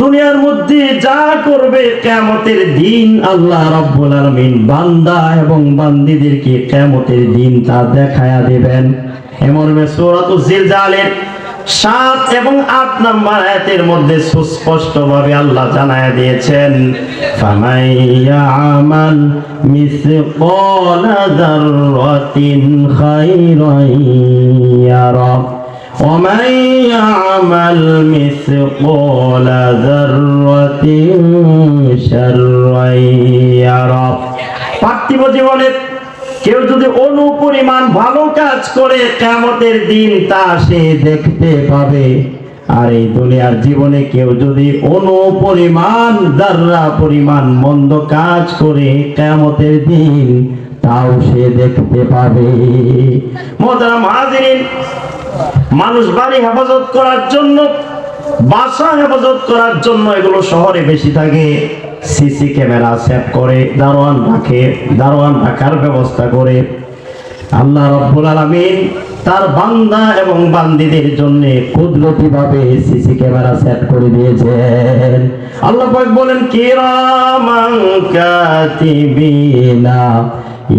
দুনিয়ার মধ্যে যা করবে কেমতের দিন আল্লাহ রব্বুল আলমিন বান্দা এবং বান্দিদেরকে কেমতের দিন তা দেখায়া দেবেন। এমন জিলজালের সাত এবং আট নম্বর আয়াতের মধ্যে সুস্পষ্ট ভাবে আল্লাহ জানায় দিয়েছেন ফামাইয়ামাল মিসকালা যাররাতিন খাইরান ইয়ারা। ومن يعمل مثقال ذرة شرا يرى পার্থিব জীবনে কেউ যদি অনুপরিমাণ ভালো কাজ করে কেমতের দিন তা সে দেখতে পাবে আর এই দুনিয়ার জীবনে কেউ যদি অনুপরিমাণ দাররা পরিমাণ মন্দ কাজ করে কেমতের দিন তাও সে দেখতে পাবে মোহতারাম হাজিরিন মানুষ বাড়ি হেফাজত করার জন্য, বাসা হেফাজত করার জন্য এগুলো শহরে বেশি থাকে। সিসি ক্যামেরা সেট করে, দারোয়ান রাখে, দারোয়ান রাখার ব্যবস্থা করে। আল্লাহ রব্বুল আলামিন তার বান্দা এবং বান্দিদের জন্য কুদরতি ভাবে সিসি ক্যামেরা সেট করে দিয়েছেন। আল্লাহ পাক বলেন, কিরামান কাতিবিনা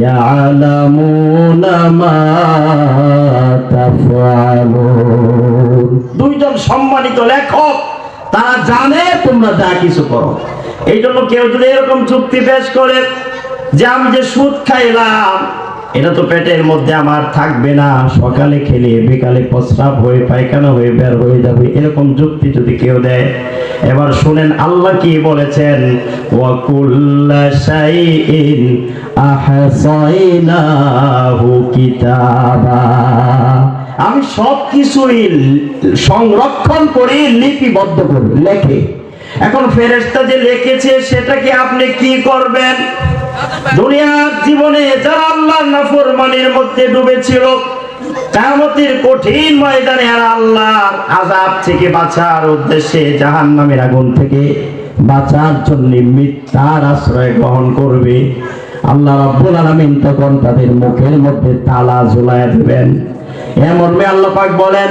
ইয়ালামুনা মা দুইজন সম্মানিত লেখক, তারা জানে তোমরা যা কিছু করো। এই জন্য কেউ যদি এরকম চুক্তি পেশ করে যে আমি যে সুদ খাইলাম এটা তো পেটের মধ্যে আমার থাকবে না। সকালে খেলে, বিকালে প্রস্রাব হয়ে, পায়খানা হয়ে, বের হয়ে যাবে, এরকম যুক্তি যদি কেউ দেয়। এবার শুনেন, আল্লাহ কি বলেছেন? ওয়াকুল্লা আমি সব কিছুই সংরক্ষণ করে, লিপিবদ্ধ করব লেখে। এখন ফেরেশতা যে লিখেছে, সেটা কি আপনি কি করবেন? দুনিয়ার জীবনে যারা আল্লাহর মধ্যে ডুবেছিল কঠিন ময়দানে আল্লাহর আযাব থেকে বাঁচার উদ্দেশ্যে জাহান্নামের আগুন থেকে বাঁচার জন্য মিথ্যার আশ্রয় গ্রহণ করবে। আল্লাহ রাব্বুল আলামিন তখন তাদের মুখের মধ্যে তালা ঝুলায় দেবেন। এমন আল্লাহ পাক বলেন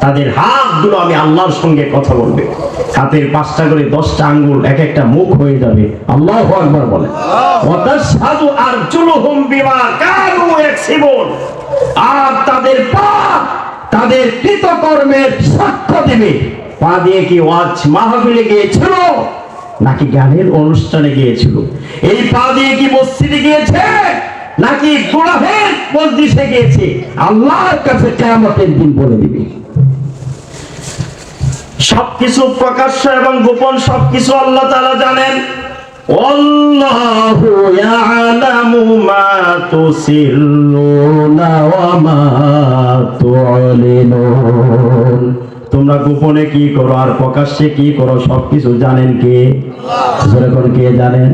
তাদের হাতগুলো আমি আল্লাহর সঙ্গে কথা বলবে। হাতের পাঁচটা করে দশটা আঙ্গুল এক একটা মুখ হয়ে যাবে। আল্লাহ একবার বলে। সাধু আর জুলুহুম বিমা কানু ইয়াকসিবুন। আর তাদের পা তাদের কৃতকর্মের সাক্ষ্য দেবে। পা দিয়ে কি ওয়াজ মাহফিলে গিয়েছিল? নাকি গানের অনুষ্ঠানে গিয়েছিল? এই পা দিয়ে কি মসজিদে গিয়েছে? নাকি গোলাহের মসজিদে গিয়েছে? আল্লাহর কাছে কেয়ামতের দিন বলে দিবে। সবকিছু প্রকাশ্য এবং গোপন সবকিছু আল্লাহ তারা জানেন। তোমরা গোপনে কি করো আর প্রকাশ্যে কি করো সবকিছু জানেন কে? কে জানেন?